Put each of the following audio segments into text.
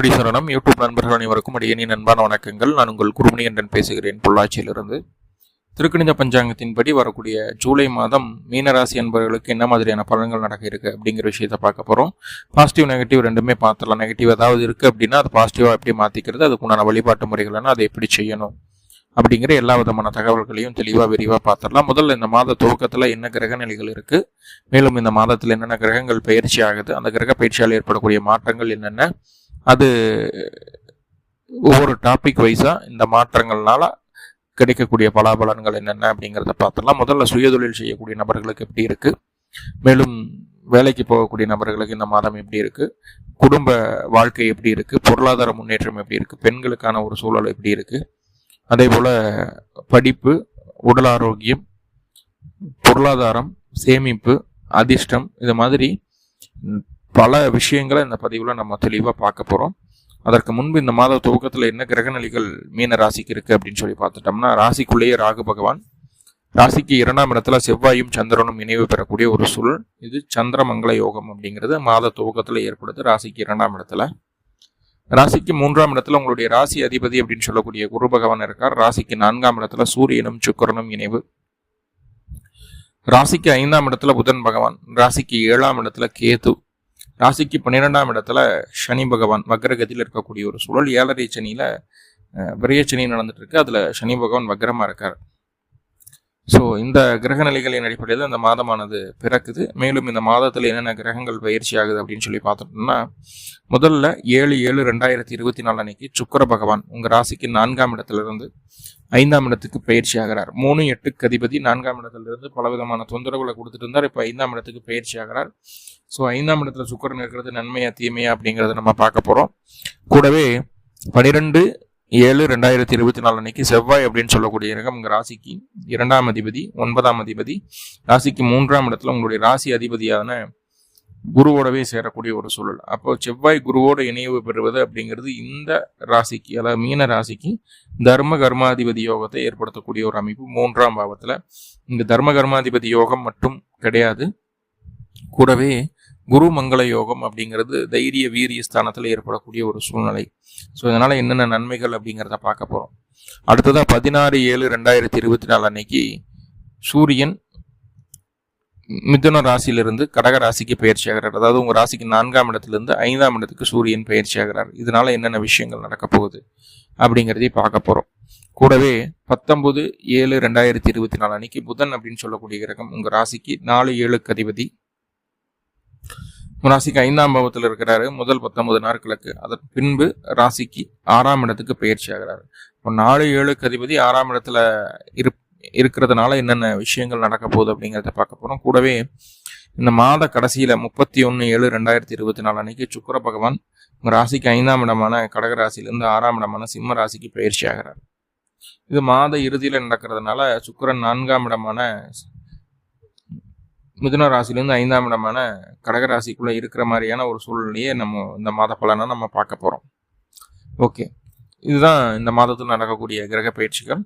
குருடி சரணம். யூடியூப் நண்பர்கள் அனைவருக்கும் அடியனின் அன்பான வணக்கங்கள். நான் உங்கள் குருமணி என்றன் பேசுகிறேன் பொள்ளாச்சியிலிருந்து. திருக்கணித பஞ்சாங்கத்தின்படி வரக்கூடிய ஜூலை மாதம் மீனராசி அன்பர்களுக்கு என்ன மாதிரியான பலன்கள் நடக்க இருக்கு அப்படிங்கிற விஷயத்த பார்க்க போகிறோம் பாசிட்டிவ் நெகட்டிவ் ரெண்டுமே பார்த்துடலாம். நெகட்டிவ் ஏதாவது இருக்குது அப்படின்னா அது பாசிட்டிவாக எப்படி மாற்றிக்கிறது அதுக்குண்டான வழிபாட்டு முறைகள்னா அதை எப்படி செய்யணும் அப்படிங்கிற எல்லா விதமான தகவல்களையும் தெளிவாக விரிவாக பார்த்துடலாம். முதல்ல இந்த மாத துவக்கத்தில் என்ன கிரக நிலைகள் இருக்குது மேலும் இந்த மாதத்தில் என்னென்ன கிரகங்கள் பயிற்சி ஆகுது அந்த கிரக பயிற்சியால் ஏற்படக்கூடிய மாற்றங்கள் என்னென்ன அது ஒவ்வொரு டாபிக் வைஸாக இந்த மாற்றங்கள்னால கிடைக்கக்கூடிய பலாபலன்கள் என்னென்ன அப்படிங்கிறத பார்த்துடலாம். முதல்ல சுயதொழில் செய்யக்கூடிய நபர்களுக்கு எப்படி இருக்குது மேலும் வேலைக்கு போகக்கூடிய நபர்களுக்கு இந்த மாதம் எப்படி இருக்குது குடும்ப வாழ்க்கை எப்படி இருக்குது பொருளாதார முன்னேற்றம் எப்படி இருக்குது பெண்களுக்கான ஒரு சூழல் எப்படி இருக்குது அதே போல் படிப்பு உடல் ஆரோக்கியம் பொருளாதாரம் சேமிப்பு அதிர்ஷ்டம் இது மாதிரி பல விஷயங்களை இந்த பதிவில் நம்ம தெளிவாக பார்க்க போகிறோம் அதற்கு முன்பு இந்த மாத துவக்கத்தில் என்ன கிரகநிலைகள் மீன ராசிக்கு இருக்குது அப்படின்னு சொல்லி பார்த்துட்டோம்னா ராசிக்குள்ளேயே ராகு பகவான் ராசிக்கு இரண்டாம் இடத்துல செவ்வாயும் சந்திரனும் இணைவு பெறக்கூடிய ஒரு சூழல். இது சந்திரமங்கல யோகம் அப்படிங்கிறது மாத துவக்கத்தில் ஏற்படுது ராசிக்கு இரண்டாம் இடத்துல. ராசிக்கு மூன்றாம் இடத்துல உங்களுடைய ராசி அதிபதி அப்படின்னு சொல்லக்கூடிய குரு பகவான் இருக்கார். ராசிக்கு நான்காம் இடத்துல சூரியனும் சுக்கரனும் இணைவு. ராசிக்கு ஐந்தாம் இடத்துல புதன் பகவான் ராசிக்கு ஏழாம் இடத்துல கேது. ராசிக்கு பன்னிரெண்டாம் இடத்துல சனி பகவான் வக்ரகதியில் இருக்கக்கூடிய ஒரு சூழல் ஏழரை சனியில விரைய சனி நடந்துட்டு இருக்கு. அதுல சனி பகவான் வக்ரமாக இருக்கார். ஸோ இந்த கிரக நிலைகளின் அடிப்படையில் இந்த மாதமானது பிறக்குது. மேலும் இந்த மாதத்தில் என்னென்ன கிரகங்கள் பயிற்சி ஆகுது அப்படின்னு சொல்லி பார்த்துட்டோம்னா முதல்ல ஏழு ஏழு ரெண்டாயிரத்தி இருபத்தி நாலு அன்னைக்கு சுக்கர பகவான் உங்கள் ராசிக்கு நான்காம் இடத்திலிருந்து ஐந்தாம் இடத்துக்கு பயிற்சி ஆகிறார். மூணு எட்டுக்கு அதிபதி நான்காம் இடத்துலேருந்து பலவிதமான தொந்தரவுகளை கொடுத்துட்டு இருந்தார். இப்போ ஐந்தாம் இடத்துக்கு பயிற்சி ஆகிறார். ஸோ ஐந்தாம் இடத்துல சுக்கரன் இருக்கிறது நன்மையா தீமையா அப்படிங்கிறத நம்ம பார்க்க போகிறோம் கூடவே பனிரெண்டு ஏழு ரெண்டாயிரத்தி இருபத்தி நாலு அன்னைக்கு செவ்வாய் அப்படின்னு சொல்லக்கூடிய கிரகம் உங்கள் ராசிக்கு இரண்டாம் அதிபதி ஒன்பதாம் அதிபதி. ராசிக்கு மூன்றாம் இடத்துல உங்களுடைய ராசி அதிபதியான குருவோடவே சேரக்கூடிய ஒரு சூழல். அப்போ செவ்வாய் குருவோட இணைவு பெறுவது அப்படிங்கிறது இந்த ராசிக்கு அதாவது மீன ராசிக்கு தர்ம கர்மாதிபதி யோகத்தை ஏற்படுத்தக்கூடிய ஒரு அமைப்பு மூன்றாம் பாவத்தில். இந்த தர்ம கர்மாதிபதி யோகம் மட்டும் கிடையாது. கூடவே குரு மங்கள யோகம் அப்படிங்கிறது தைரிய வீரிய ஸ்தானத்தில் ஏற்படக்கூடிய ஒரு சூழ்நிலை. ஸோ இதனால் என்னென்ன நன்மைகள் அப்படிங்கிறத பார்க்க போகிறோம் அடுத்ததாக பதினாறு ஏழு ரெண்டாயிரத்தி இருபத்தி நாலு அன்னைக்கு சூரியன் மிதுன ராசியிலிருந்து கடக ராசிக்கு பயிற்சி ஆகிறார் அதாவது உங்கள் ராசிக்கு நான்காம் இடத்துலேருந்து ஐந்தாம் இடத்துக்கு சூரியன் பயிற்சி ஆகிறார் இதனால என்னென்ன விஷயங்கள் நடக்க போகுது அப்படிங்கிறதையும் பார்க்க போகிறோம் கூடவே பத்தொன்பது ஏழு ரெண்டாயிரத்தி இருபத்தி நாலு அன்னைக்கு புதன் அப்படின்னு சொல்லக்கூடிய கிரகம் உங்கள் ராசிக்கு நாலு ஏழுக்கு அதிபதி. ராசிக்கு ஐந்தாம் பாவத்தில் இருக்கிறாரு. முதல் பத்தொன்பது நாட்களுக்கு. அதன் பின்பு ராசிக்கு ஆறாம் இடத்துக்கு பயிற்சி ஆகிறாரு. இப்போ நாலு ஏழுக்கு அதிபதி ஆறாம் இடத்துல இரு இருக்கிறதுனால என்னென்ன விஷயங்கள் நடக்க போகுது அப்படிங்கிறத பார்க்க போகிறோம் கூடவே இந்த மாத கடைசியில் முப்பத்தி ஒன்று ஏழு ரெண்டாயிரத்தி இருபத்தி நாலு அன்னைக்கு சுக்கர பகவான் ராசிக்கு ஐந்தாம் இடமான கடக ராசியிலேருந்து ஆறாம் இடமான சிம்ம ராசிக்கு பயிற்சி ஆகிறார். இது மாத இறுதியில் நடக்கிறதுனால சுக்கரன் நான்காம் இடமான மிதுன ராசிலேருந்து ஐந்தாம் இடமான கடகராசிக்குள்ளே இருக்கிற மாதிரியான ஒரு சூழ்நிலையே நம்ம இந்த மாத பலனை நம்ம பார்க்க போகிறோம் ஓகே. இதுதான் இந்த மாதத்தில் நடக்கக்கூடிய கிரக பயிற்சிகள்.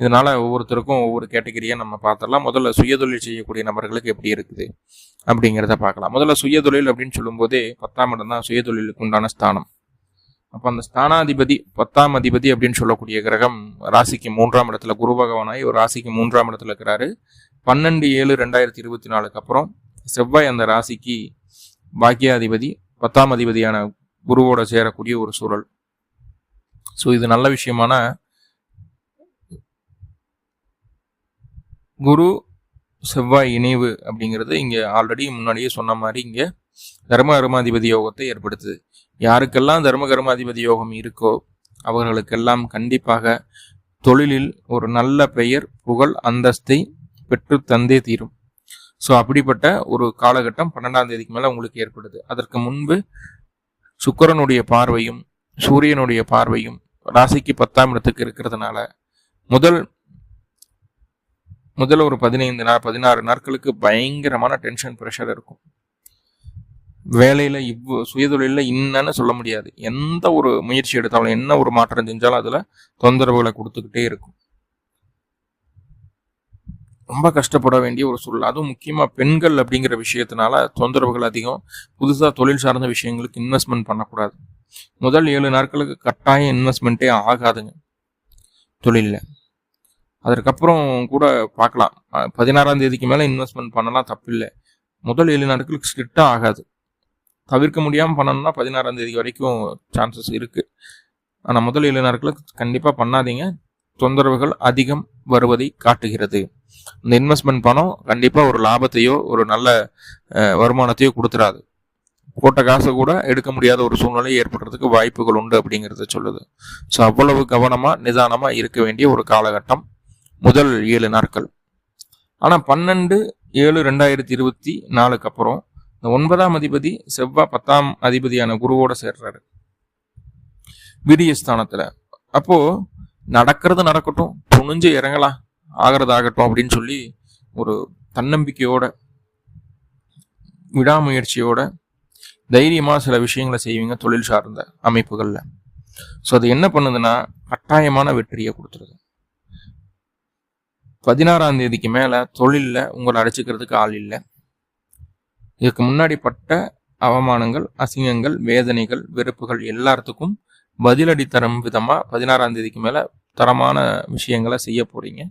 இதனால் ஒவ்வொருத்தருக்கும் ஒவ்வொரு கேட்டகரியாக நம்ம பார்த்துடலாம். முதல்ல சுயதொழில் செய்யக்கூடிய நபர்களுக்கு எப்படி இருக்குது அப்படிங்கிறத பார்க்கலாம். முதல்ல சுயதொழில் அப்படின்னு சொல்லும்போதே பத்தாம் இடம் தான் சுயதொழிலுக்கு உண்டான ஸ்தானம். அப்போ அந்த ஸ்தானாதிபதி பத்தாம் அதிபதி அப்படின்னு சொல்லக்கூடிய கிரகம் ராசிக்கு மூன்றாம் இடத்துல குரு பகவானாய் ஒரு ராசிக்கு மூன்றாம் இடத்துல இருக்கிறாரு. பன்னெண்டு ஏழு ரெண்டாயிரத்தி இருபத்தி நாலுக்கு அப்புறம் செவ்வாய் அந்த ராசிக்கு பாக்கியாதிபதி பத்தாம் அதிபதியான குருவோட சேரக்கூடிய ஒரு சூழல். ஸோ இது நல்ல விஷயமான குரு செவ்வாய் இணைவு அப்படிங்கிறது இங்கே ஆல்ரெடி முன்னாடியே சொன்ன மாதிரி இங்கே தர்ம கர்மாதிபதி யோகத்தை ஏற்படுத்துது. யாருக்கெல்லாம் தர்ம கர்மாதிபதி யோகம் இருக்கோ அவர்களுக்கெல்லாம் கண்டிப்பாக தொழிலில் ஒரு நல்ல பெயர் புகழ் அந்தஸ்தை பெற்று தந்தே தீரும். ஸோ அப்படிப்பட்ட ஒரு காலகட்டம் பன்னெண்டாம் தேதிக்கு மேலே உங்களுக்கு ஏற்படுது. அதற்கு முன்பு சுக்கரனுடைய பார்வையும் சூரியனுடைய பார்வையும் ராசிக்கு பத்தாம் இடத்துக்கு இருக்கிறதுனால முதல் முதல் ஒரு பதினைந்து நாள் பதினாறு நாட்களுக்கு பயங்கரமான டென்ஷன் ப்ரெஷர் இருக்கும். வேலையில் இவ்வளோ சுயதொழிலில் இன்னன்னு சொல்ல முடியாது. எந்த ஒரு முயற்சி எடுத்தாலும் என்ன ஒரு மாற்றம் செஞ்சாலும் அதில் தொந்தரவுகளை கொடுத்துக்கிட்டே இருக்கும். ரொம்ப கஷ்டப்பட வேண்டிய ஒரு சூழல். அதுவும் முக்கியமாக பெண்கள் அப்படிங்கிற விஷயத்தினால தொந்தரவுகள் அதிகம். புதுசாக தொழில் சார்ந்த விஷயங்களுக்கு இன்வெஸ்ட்மெண்ட் பண்ணக்கூடாது. முதல் ஏழு நாட்களுக்கு கட்டாயம் இன்வெஸ்ட்மெண்ட்டே ஆகாதுங்க. தொழிலில். அதற்கப்புறம் கூட பார்க்கலாம். பதினாறாம் தேதிக்கு மேலே இன்வெஸ்ட்மெண்ட் பண்ணலாம் தப்பில்லை. முதல் ஏழு நாட்களுக்கு ஸ்ட்ரிக்டாக ஆகாது. தவிர்க்க முடியாமல் பண்ணணும்னா பதினாறாம் தேதி வரைக்கும் சான்சஸ் இருக்குது ஆனால் முதல் ஏழு நாட்களுக்கு கண்டிப்பாக பண்ணாதீங்க. தொந்தரவுகள் அதிகம் வருவதை காட்டுகிறது. இந்த இன்வெஸ்ட்மெண்ட் பணம் கண்டிப்பாக ஒரு லாபத்தையோ ஒரு நல்ல அஹ், வருமானத்தையோ கொடுத்துறாது போட்ட காசை கூட எடுக்க முடியாத ஒரு சூழ்நிலை ஏற்படுறதுக்கு வாய்ப்புகள் உண்டு அப்படிங்கிறத சொல்லுது. ஸோ அவ்வளவு கவனமாக நிதானமாக இருக்க வேண்டிய ஒரு காலகட்டம் முதல் ஏழு நாட்கள். ஆனால் பன்னெண்டு ஏழு ரெண்டாயிரத்தி இருபத்தி நாலுக்கு அப்புறம் இந்த ஒன்பதாம் அதிபதி செவ்வாய் பத்தாம் அதிபதியான குருவோட சேர்றாரு. விரியஸ்தானத்தில் அப்போ நடக்கிறது நடக்கட்டும் துணிஞ்சு இறங்கலாம். ஆகிறது ஆகட்டும் அப்படின்னு சொல்லி ஒரு தன்னம்பிக்கையோட விடாமுயற்சியோட தைரியமாக சில விஷயங்களை செய்வீங்க தொழில் சார்ந்த அமைப்புகளில். ஸோ அது என்ன பண்ணுதுன்னா கட்டாயமான வெற்றியை கொடுத்துருது. பதினாறாம் தேதிக்கு மேலே தொழிலில் உங்களை அடைச்சிக்கிறதுக்கு ஆள் இல்லை. இதுக்கு முன்னாடி பட்ட அவமானங்கள் அசிங்கங்கள் வேதனைகள் வெறுப்புகள் எல்லாத்துக்கும் பதிலடி தரும் விதமாக பதினாறாம் தேதிக்கு மேலே தரமான விஷயங்களை செய்ய போகிறீங்க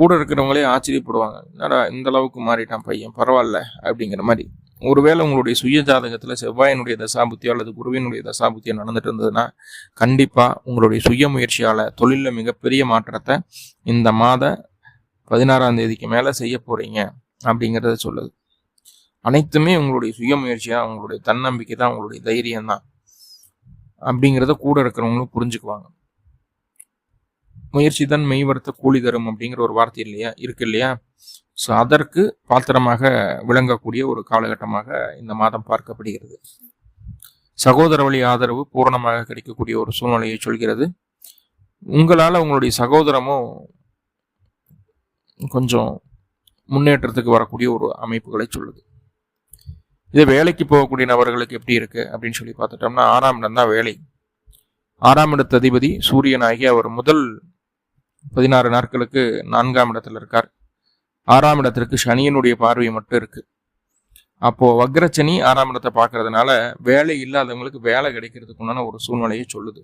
கூட இருக்கிறவங்களே ஆச்சரியப்படுவாங்க. என்னடா இந்த அளவுக்கு மாறிட்டான் பையன் பரவாயில்ல அப்படிங்கிற மாதிரி. ஒருவேளை உங்களுடைய சுய ஜாதகத்தில் செவ்வாயினுடைய தசாபுத்தியோ அல்லது குருவினுடைய தசாபுத்தியோ நடந்துட்டு இருந்ததுன்னா கண்டிப்பாக உங்களுடைய சுய முயற்சியால் தொழிலில் மிகப்பெரிய மாற்றத்தை இந்த மாத பதினாறாம் தேதிக்கு மேலே செய்ய போகிறீங்க அப்படிங்கிறத சொல்லுது. அனைத்துமே உங்களுடைய சுய முயற்சியாக உங்களுடைய தன்னம்பிக்கை தான் உங்களுடைய தைரியம் தான் அப்படிங்கிறத கூட இருக்கிறவங்களும் புரிஞ்சுக்குவாங்க. முயற்சி தான் மெய்வர்த்த கூலி தரும் அப்படிங்கிற ஒரு வார்த்தை இல்லையா? இருக்கு இல்லையா? ஸோ அதற்கு பாத்திரமாக விளங்கக்கூடிய ஒரு காலகட்டமாக இந்த மாதம் பார்க்கப்படுகிறது. சகோதர வழி ஆதரவு பூரணமாக கிடைக்கக்கூடிய ஒரு சூழ்நிலையை சொல்கிறது. உங்களால் உங்களுடைய சகோதரமும் கொஞ்சம் முன்னேற்றத்துக்கு வரக்கூடிய ஒரு அமைப்புகளை சொல்லுது. இதே வேலைக்கு போகக்கூடிய நபர்களுக்கு எப்படி இருக்கு அப்படின்னு சொல்லி பார்த்துட்டோம்னா ஆறாம் இடம் தான் வேலை. ஆறாம் இடத்து அதிபதி சூரியனாகி அவர் முதல் பதினாறு நாட்களுக்கு நான்காம் இடத்துல இருக்கார். ஆறாம் இடத்திற்கு சனியனுடைய பார்வை மட்டும் இருக்கு. அப்போ வக்ரச்சனி ஆறாம் இடத்தை பார்க்கறதுனால வேலை இல்லாதவங்களுக்கு வேலை கிடைக்கிறதுக்கு உண்டான ஒரு சூழ்நிலையை சொல்லுது.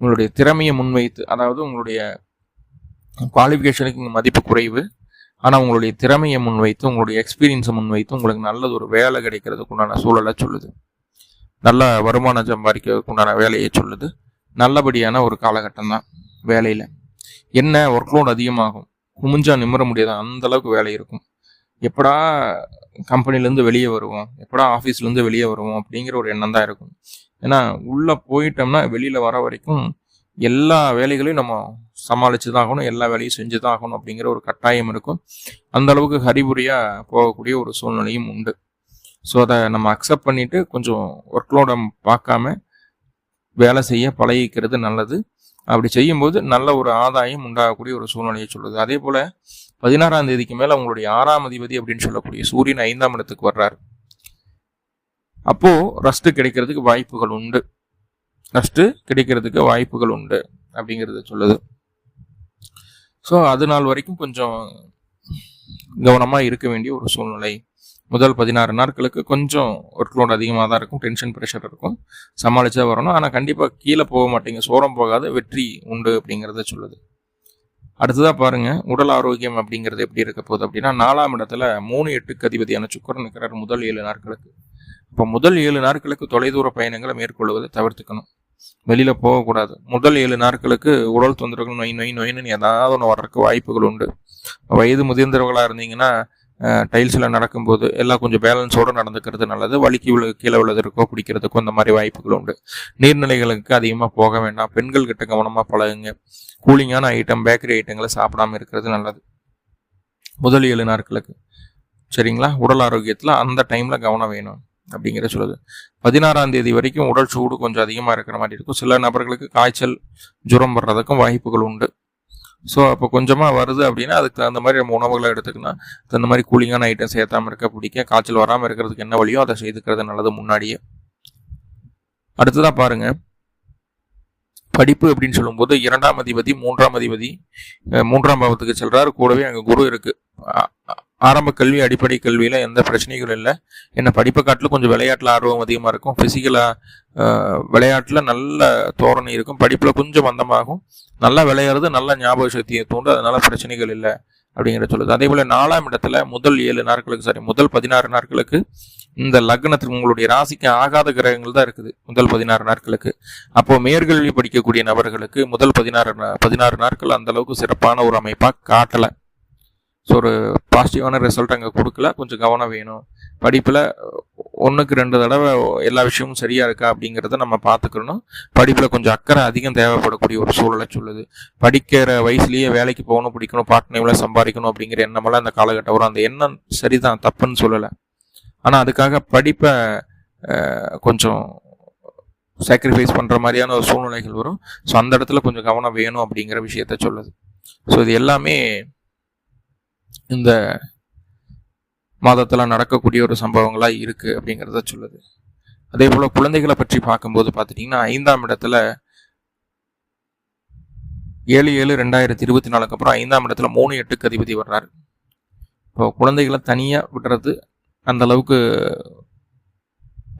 உங்களுடைய திறமையை முன்வைத்து அதாவது உங்களுடைய குவாலிஃபிகேஷனுக்கு இங்கே மதிப்பு குறைவு ஆனால் உங்களுடைய திறமையை முன்வைத்து உங்களுடைய எக்ஸ்பீரியன்ஸை முன்வைத்து உங்களுக்கு நல்லது ஒரு வேலை கிடைக்கிறதுக்கு உண்டான சூழலை சொல்லுது. நல்ல வருமானம் சம்பாதிக்கிறதுக்கு உண்டான வேலையை சொல்லுது. நல்லபடியான ஒரு காலகட்டம் தான் வேலையில். என்ன ஒர்க் லோட் அதிகமாகும்? குமிஞ்சா நிமிர முடியாது அந்த அளவுக்கு வேலை இருக்கும். எப்படா கம்பெனிலேருந்து வெளியே வருவோம்? எப்படா ஆஃபீஸ்லேருந்து வெளியே வருவோம்? அப்படிங்கிற ஒரு எண்ணம் தான் இருக்கும். ஏன்னா உள்ளே போயிட்டோம்னா வெளியில் வர வரைக்கும் எல்லா வேலைகளையும் நம்ம சமாளித்து தான் ஆகணும் எல்லா வேலையும் செஞ்சு தான் ஆகணும் அப்படிங்கிற ஒரு கட்டாயம் இருக்கும். அந்த அளவுக்கு ஹரிபுரியாக போகக்கூடிய ஒரு சூழ்நிலையும் உண்டு. ஸோ அதை நம்ம அக்செப்ட் பண்ணிவிட்டு கொஞ்சம் ஒர்க் லோடை பார்க்காம வேலை செய்ய பழகிக்கிறது நல்லது. அப்படி செய்யும்போது நல்ல ஒரு ஆதாயம் உண்டாகக்கூடிய ஒரு சூழ்நிலையை சொல்லுது. அதே போல பதினாறாம் தேதிக்கு மேல உங்களுடைய ஆறாம் அதிபதி அப்படின்னு சொல்லக்கூடிய சூரியன் ஐந்தாம் இடத்துக்கு வர்றாரு. அப்போ ரஸ்ட் கிடைக்கிறதுக்கு வாய்ப்புகள் உண்டு. ரஸ்ட் கிடைக்கிறதுக்கு வாய்ப்புகள் உண்டு அப்படிங்கிறத சொல்லுது. ஸோ அது நாள் வரைக்கும் கொஞ்சம் கவனமாக இருக்க வேண்டிய ஒரு சூழ்நிலை. முதல் பதினாறு நாட்களுக்கு கொஞ்சம் ஒர்க் லோட் அதிகமாக தான் இருக்கும் டென்ஷன் ப்ரெஷர் இருக்கும். சமாளிச்சு தான் வரணும். ஆனால் கண்டிப்பாக கீழே போக மாட்டீங்க. சோரம் போகாத வெற்றி உண்டு அப்படிங்கிறத சொல்லுது. அடுத்ததாக பாருங்கள் உடல் ஆரோக்கியம் அப்படிங்கிறது எப்படி இருக்க போகுது அப்படின்னா நாலாம் இடத்துல மூணு எட்டுக்கு அதிபதியான சுக்கரன் இருக்கிறார் முதல் ஏழு நாட்களுக்கு. இப்போ முதல் ஏழு நாட்களுக்கு தொலைதூர பயணங்களை மேற்கொள்வதை தவிர்த்துக்கணும். வெளியில் போகக்கூடாது. முதல் ஏழு நாட்களுக்கு உடல் தொந்தரவுகள் நொய் நொய் நொயின்னு ஏதாவது ஒன்று வர்றதுக்கு வாய்ப்புகள் உண்டு. வயது முதிர்ந்தவர்களாக இருந்தீங்கன்னா டைல்ஸில் நடக்கும்போது எல்லாம் கொஞ்சம் பேலன்ஸோடு நடந்துக்கிறது நல்லது. வலிக்கு உள்ள கீழே உள்ளதற்கோ பிடிக்கிறதுக்கோ அந்த மாதிரி வாய்ப்புகள் உண்டு. நீர்நிலைகளுக்கு அதிகமாக போக வேண்டாம். பெண்கள் கிட்ட கவனமாக பழகுங்க கூலிங்கான ஐட்டம் பேக்கரி ஐட்டங்களை சாப்பிடாம இருக்கிறது நல்லது. முதல் ஏழு நாட்களுக்கு. சரிங்களா? உடல் ஆரோக்கியத்தில் அந்த டைமில் கவனம் வேணும் அப்படிங்கிற சொல்லுது. பதினாறாம் தேதி வரைக்கும் உடல் சூடு கொஞ்சம் அதிகமாக இருக்கிற மாதிரி இருக்கும். சில நபர்களுக்கு காய்ச்சல் ஜுரம் வர்றதுக்கும் வாய்ப்புகள் உண்டு. ஸோ அப்போ கொஞ்சமாக வருது அப்படின்னா அதுக்கு தகுந்த மாதிரி நம்ம உணவுகளை எடுத்துக்கணும். தகுந்த மாதிரி கூலிங்கான ஐட்டம் சேர்த்தாமல் இருக்க பிடிக்க காய்ச்சல் வராமல் இருக்கிறதுக்கு என்ன வழியோ அதை செய்துக்கிறது நல்லது முன்னாடியே. அடுத்ததாக பாருங்க. படிப்பு அப்படின்னு சொல்லும்போது இரண்டாம் அதிபதி மூன்றாம் அதிபதி மூன்றாம் பாவத்துக்கு செல்றாரு. கூடவே அங்கே குரு இருக்கு. ஆரம்ப கல்வி அடிப்படை கல்வியில் எந்த பிரச்சனைகளும் இல்லை. என்ன படிப்பை காட்டிலும் கொஞ்சம் விளையாட்டில் ஆர்வம் அதிகமாக இருக்கும். ஃபிசிக்கலாக விளையாட்டில் நல்ல தோரணை இருக்கும். படிப்பில் கொஞ்சம் மந்தமாகும். நல்லா விளையாடுறது நல்ல ஞாபக சக்தியை தூண்டு அதனால் பிரச்சனைகள் இல்லை அப்படிங்கிற சொல்லுது அதே போல் நாலாம் இடத்துல முதல் ஏழு நாட்களுக்கு சாரி முதல் பதினாறு நாட்களுக்கு இந்த லக்னத்துக்கு உங்களுடைய ராசிக்கு ஆகாத கிரகங்கள் தான் இருக்குது. முதல் பதினாறு நாட்களுக்கு. அப்போ மேற்கல்வி படிக்கக்கூடிய நபர்களுக்கு முதல் பதினாறு பதினாறு நாட்கள் அந்த அளவுக்கு சிறப்பான ஒரு அமைப்பாக காட்டலை. ஸோ ஒரு பாசிட்டிவான ரிசல்ட் அங்கே கொடுக்கல. கொஞ்சம் கவனம் வேணும். படிப்பில் ஒன்றுக்கு ரெண்டு தடவை எல்லா விஷயமும் சரியாக இருக்கா அப்படிங்கிறத நம்ம பார்த்துக்கணும். படிப்பில் கொஞ்சம் அக்கறை அதிகம் தேவைப்படக்கூடிய ஒரு சூழலை சொல்லுது. படிக்கிற வயசுலேயே வேலைக்கு போகணும் பிடிக்கணும் பார்ட் டைமில் சம்பாதிக்கணும் அப்படிங்கிற எண்ணமெல்லாம் அந்த காலகட்டம். வரும் அந்த எண்ணம் சரிதான் தப்புன்னு சொல்லலை. ஆனால் அதுக்காக படிப்பை கொஞ்சம் சாக்ரிஃபைஸ் பண்ணுற மாதிரியான ஒரு சூழ்நிலைகள் வரும். ஸோ அந்த இடத்துல கொஞ்சம் கவனம் வேணும் அப்படிங்கிற விஷயத்த சொல்லுது. ஸோ இது எல்லாமே இந்த மாதத்தில் நடக்கக்கூடிய ஒரு சம்பவங்களாக இருக்குது அப்படிங்கிறத சொல்லுது. அதே போல் குழந்தைகளை பற்றி பார்க்கும்போது பார்த்துட்டிங்கன்னா ஐந்தாம் இடத்துல ஏழு ஏழு ரெண்டாயிரத்தி இருபத்தி நாலுக்கு அப்புறம் ஐந்தாம் இடத்துல மூணு எட்டுக்கு அதிபதி வர்றாரு. இப்போ குழந்தைகளை தனியாக விடுறது அந்த அளவுக்கு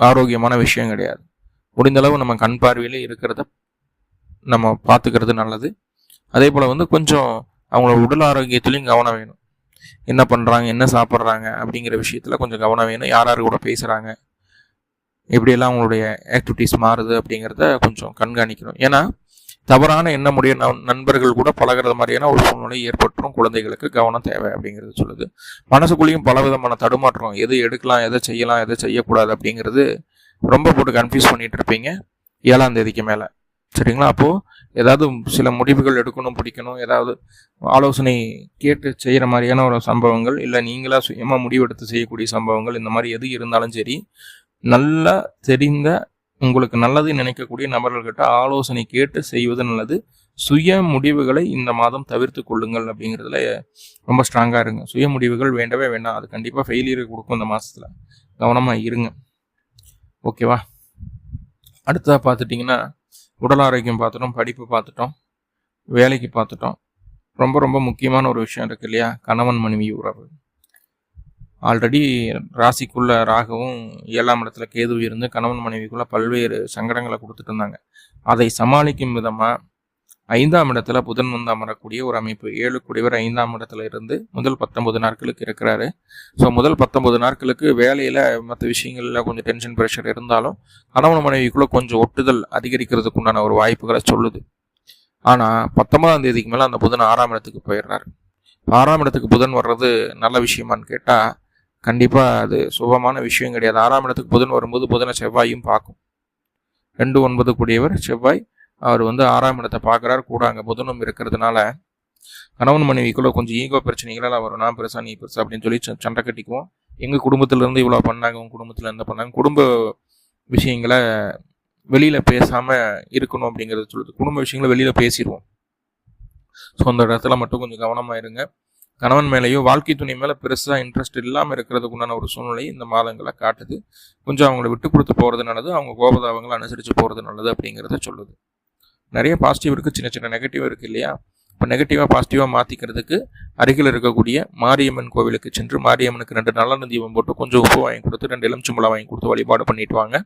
ஆரோக்கியமான விஷயம் கிடையாது. முடிந்தளவு நம்ம கண் பார்வையிலே இருக்கிறத நம்ம பார்த்துக்கிறது நல்லது. அதே போல் வந்து கொஞ்சம் அவங்களோட உடல் ஆரோக்கியத்துலேயும் கவனம் வேணும். என்ன பண்ணுறாங்க என்ன சாப்பிட்றாங்க அப்படிங்கிற விஷயத்தில் கொஞ்சம் கவனம் வேணும். யார் யார் கூட பேசுகிறாங்க எப்படியெல்லாம் அவங்களுடைய ஆக்டிவிட்டீஸ் மாறுது அப்படிங்கிறத கொஞ்சம் கண்காணிக்கணும். ஏன்னா தவறான எண்ணமுடைய நண்பர்கள் கூட பழகிறது மாதிரியான ஒரு சூழ்நிலை ஏற்பட்டுரும். குழந்தைகளுக்கு கவனம் தேவை அப்படிங்கிறது சொல்லுது. மனசுக்குள்ளேயும் பல விதமான தடுமாற்றம். எது எடுக்கலாம் எதை செய்யலாம் எதை செய்யக்கூடாது அப்படிங்கிறது ரொம்ப போட்டு கன்ஃபியூஸ் பண்ணிகிட்டு இருப்பீங்க ஏழாம் தேதிக்கு மேலே. சரிங்களா? அப்போது ஏதாவது சில முடிவுகள் எடுக்கணும் பிடிக்கணும் ஏதாவது ஆலோசனை கேட்டு செய்கிற மாதிரியான ஒரு சம்பவங்கள் இல்லை நீங்களாக சுயமாக முடிவெடுத்து செய்யக்கூடிய சம்பவங்கள் இந்த மாதிரி எது இருந்தாலும் சரி நல்லா தெரிந்த உங்களுக்கு நல்லது நினைக்கக்கூடிய நபர்கள்கிட்ட ஆலோசனை கேட்டு செய்வது நல்லது. சுய முடிவுகளை இந்த மாதம் தவிர்த்து கொள்ளுங்கள் அப்படிங்கிறதுல ரொம்ப ஸ்ட்ராங்காக இருங்க. சுய முடிவுகள் வேண்டவே வேண்டாம். அது கண்டிப்பாக ஃபெயிலியர் கொடுக்கும் இந்த மாதத்தில் கவனமாக இருங்க. ஓகேவா அடுத்ததாக பார்த்துட்டிங்கன்னா உடல் ஆரோக்கியம் பார்த்துட்டோம் படிப்பு பார்த்துட்டோம் வேலைக்கு பார்த்துட்டோம். ரொம்ப ரொம்ப முக்கியமான ஒரு விஷயம் இருக்கு இல்லையா? கணவன் மனைவி உறவு. ஆல்ரெடி ராசிக்குள்ள ராகவும் ஏழாம் இடத்துல கேது இருந்து கணவன் மனைவிக்குள்ள பல்வேறு சங்கடங்களை கொடுத்துட்டு இருந்தாங்க. அதை சமாளிக்கும் விதமாக ஐந்தாம் இடத்துல புதன் வந்து அமரக்கூடிய ஒரு அமைப்பு. ஏழு குடிவர் ஐந்தாம் இடத்துல இருந்து முதல் பத்தொன்பது நாட்களுக்கு இருக்கிறாரு. ஸோ முதல் பத்தொன்பது நாட்களுக்கு வேலையில் மற்ற விஷயங்களில் கொஞ்சம் டென்ஷன் ப்ரெஷர் இருந்தாலும் கணவன் மனைவிக்குள்ளே கொஞ்சம் ஒட்டுதல் அதிகரிக்கிறதுக்கு உண்டான ஒரு வாய்ப்புகளை சொல்லுது. ஆனால் பத்தொன்பதாம் தேதிக்கு மேலே அந்த புதன் ஆறாம் இடத்துக்கு போயிடுறாரு. ஆறாம் இடத்துக்கு புதன் வர்றது நல்ல விஷயமான்னு கேட்டால் கண்டிப்பாக அது சுபமான விஷயம் கிடையாது. ஆறாம் இடத்துக்கு புதன் வரும்போது புதனை செவ்வாயும் பார்க்கும். ரெண்டு ஒன்பது கூடியவர் செவ்வாய் அவர் வந்து ஆறாம் இடத்தை பார்க்குறாரு. கூட அங்கே புதனும் இருக்கிறதுனால கணவன் மனைவிக்குள்ள கொஞ்சம் ஈகோ பிரச்சனைகளால் வரும். நான் பெருசா நீ பெருசா அப்படின்னு சொல்லி சண்டை கட்டிக்குவோம். எங்கள் குடும்பத்திலேருந்து இவ்வளோ பண்ணாங்க உங்கள் குடும்பத்தில் என்ன பண்ணாங்க? குடும்ப விஷயங்களை வெளியில் பேசாமல் இருக்கணும் அப்படிங்கிறத சொல்லுது குடும்ப விஷயங்களை வெளியில் பேசிடுவோம். ஸோ அந்த இடத்துல மட்டும் கொஞ்சம் கவனமாக இருங்க. கணவன் மேலேயோ வாழ்க்கை துணை மேலே பெருசாக இன்ட்ரெஸ்ட் இல்லாமல் இருக்கிறதுக்கு உண்டான ஒரு சூழ்நிலை இந்த மாதங்களை காட்டுது. கொஞ்சம் அவங்கள விட்டு கொடுத்து போகிறது நல்லது. அவங்க கோபதாபங்களை அனுசரித்து போகிறது நல்லது அப்படிங்கிறத சொல்லுது. நிறைய பாசிட்டிவ் இருக்குது சின்ன சின்ன நெகட்டிவ் இருக்குது இல்லையா? இப்போ நெகட்டிவாக பாசிட்டிவாக மாற்றிக்கிறதுக்கு அருகில் இருக்கக்கூடிய மாரியம்மன் கோவிலுக்கு சென்று மாரியம்மனுக்கு ரெண்டு நல்லெண்ணெய் தீபம் போட்டு கொஞ்சம் உப்பு வாங்கி கொடுத்து ரெண்டு எலுமிச்சம்பளம் வாங்கி கொடுத்து வழிபாடு பண்ணிட்டு வாங்க.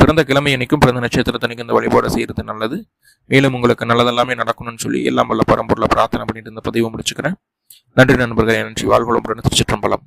பிறந்த கிழமை அன்னைக்கும் பிறந்த நட்சத்திரத்தனைக்கும் இந்த வழிபாடு செய்கிறது நல்லது. மேலும் உங்களுக்கு நல்லதெல்லாமே நடக்கணும்னு சொல்லி எல்லாம் வல்ல பரம்பொருளை பிரார்த்தனை பண்ணிட்டு இந்த பதிவு முடிச்சுக்கிறேன். நன்றி நண்பர்களே நன்றி. வாழ்வளம் திருச்சிற்றம்பலம்.